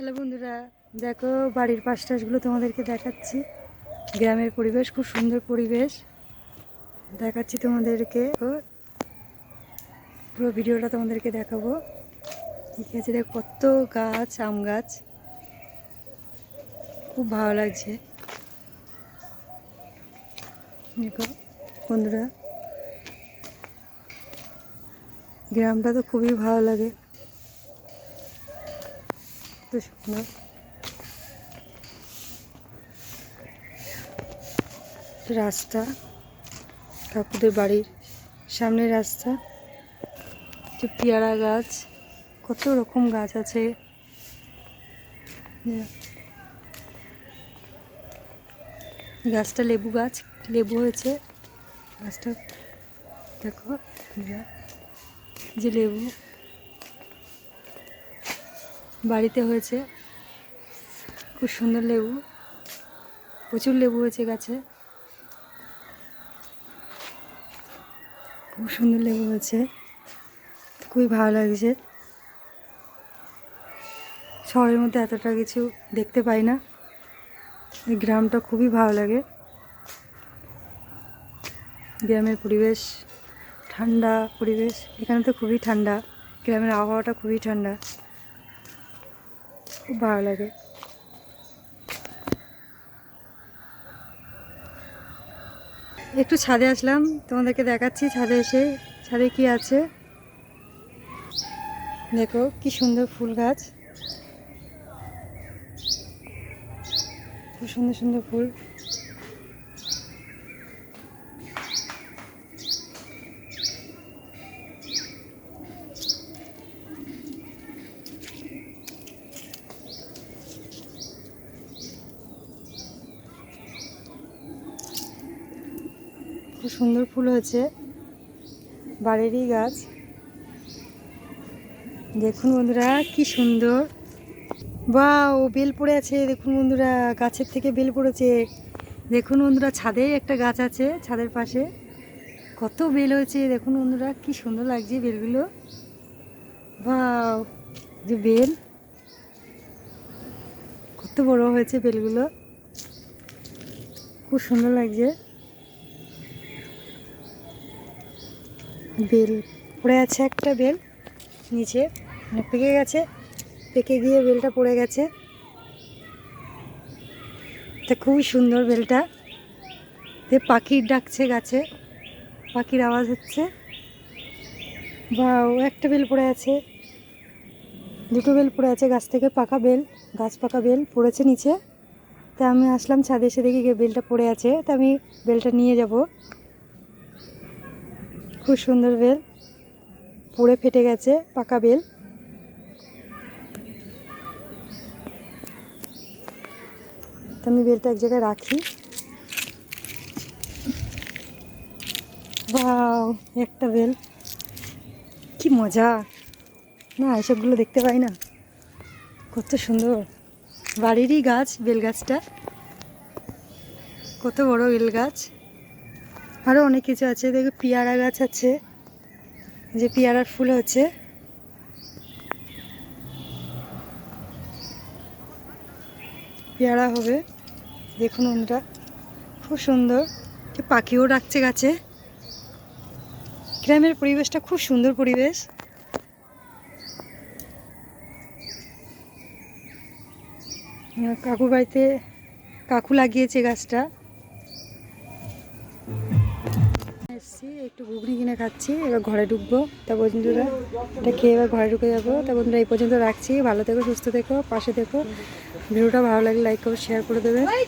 Hello বন্ধুরা, দেখো বাড়ির পাশটাশগুলো তোমাদেরকে দেখাচ্ছি। গ্রামের পরিবেশ, খুব সুন্দর পরিবেশ। দেখাচ্ছি তোমাদেরকে। পুরো ভিডিওটা তোমাদেরকে দেখাবো। ঠিক আছে, দেখো কত গাছ, আম গাছ। খুব ভালো লাগছে। দেখো, বন্ধুরা, গ্রামটা তো খুবই ভালো লাগে। রাস্তা, কাকুদের বাড়ির সামনে রাস্তা পেয়ারা গাছ, কত রকম গাছ আছে। গাছটা লেবু গাছ, লেবু হয়েছে। গাছটা, দেখো যে লেবু। বাড়িতে হয়েছে। খুব সুন্দর লেবু। প্রচুর লেবু হয়েছে গাছে। খুব সুন্দর লেবু হয়েছে। খুবই ভালো লাগছে। শহরের মধ্যে এতটা কিছু দেখতে পাই না। গ্রামটা খুবই ভালো লাগে। গ্রামের পরিবেশ, ঠান্ডা পরিবেশ। এখানে তো খুবই ঠান্ডা। গ্রামের আবহাওয়াটা খুবই ঠান্ডা। খুব ভালো লাগে। একটু ছাদে আসলাম, তোমাদেরকে দেখাচ্ছি ছাদে এসে। ছাদে কি আছে? দেখো, কি সুন্দর ফুল গাছ। খুব সুন্দর সুন্দর ফুল। খুব সুন্দর ফুল হয়েছে। বাড়িরই গাছ। দেখুন বন্ধুরা, কি সুন্দর। বা ও বেল পড়ে আছে, দেখুন বন্ধুরা, গাছের থেকে বেল পড়েছে। দেখুন বন্ধুরা, ছাদে একটা গাছ আছে, ছাদের পাশে। কত বেল হয়েছে, দেখুন বন্ধুরা, কি সুন্দর লাগছে বেলগুলো। বা যে বেল। কত বড় হয়েছে বেলগুলো। খুব সুন্দর লাগছে। বেল। পড়ে আছে একটা বেল, নিচে মানে পেকে গেছে, পেকে গিয়ে বেলটা পড়ে গেছে। তা খুবই সুন্দর বেলটা। তে পাখির ডাকছে গাছে, পাখির আওয়াজ হচ্ছে। বা একটা বেল পড়ে আছে। দুটো বেল পড়ে আছে গাছ থেকে, পাকা বেল, গাছ পাকা বেল পড়েছে নিচে। তা আমি আসলাম ছাদে, এসে দেখি বেলটা পড়ে আছে। তা আমি বেলটা নিয়ে যাব। খুব সুন্দর বেল। পড়ে ফেটে গেছে, পাকা বেল। তো আমি বেলটা এক জায়গায় রাখি। বাও একটা বেল। কি মজা। না, এসবগুলো দেখতে পাই না। কত সুন্দর। বাড়িরই গাছ, বেল গাছটা। কত বড় বেল গাছ। আরও অনেক কিছু আছে। দেখো পেয়ারা গাছ আছে। যে পেয়ারার ফুল হচ্ছে। পেয়ারা হবে। দেখুন বন্ধুরা খুব সুন্দর। পাখিও ডাকছে গাছে। গ্রামের পরিবেশটা খুব সুন্দর পরিবেশ। কাকু বাড়িতে কাকু লাগিয়েছে গাছটা। এসছি একটু ঘুগনি কিনে খাচ্ছি, এবার ঘরে ঢুকবো। তা বন্ধুরা, এটা খেয়ে এবার ঘরে ঢুকে যাব। তা বন্ধুরা, এই পর্যন্ত রাখছি। ভালো থেকো, সুস্থ থেকো, পাশে থেকো। ভিডিওটা ভালো লাগলে লাইক করো শেয়ার করে দেবে।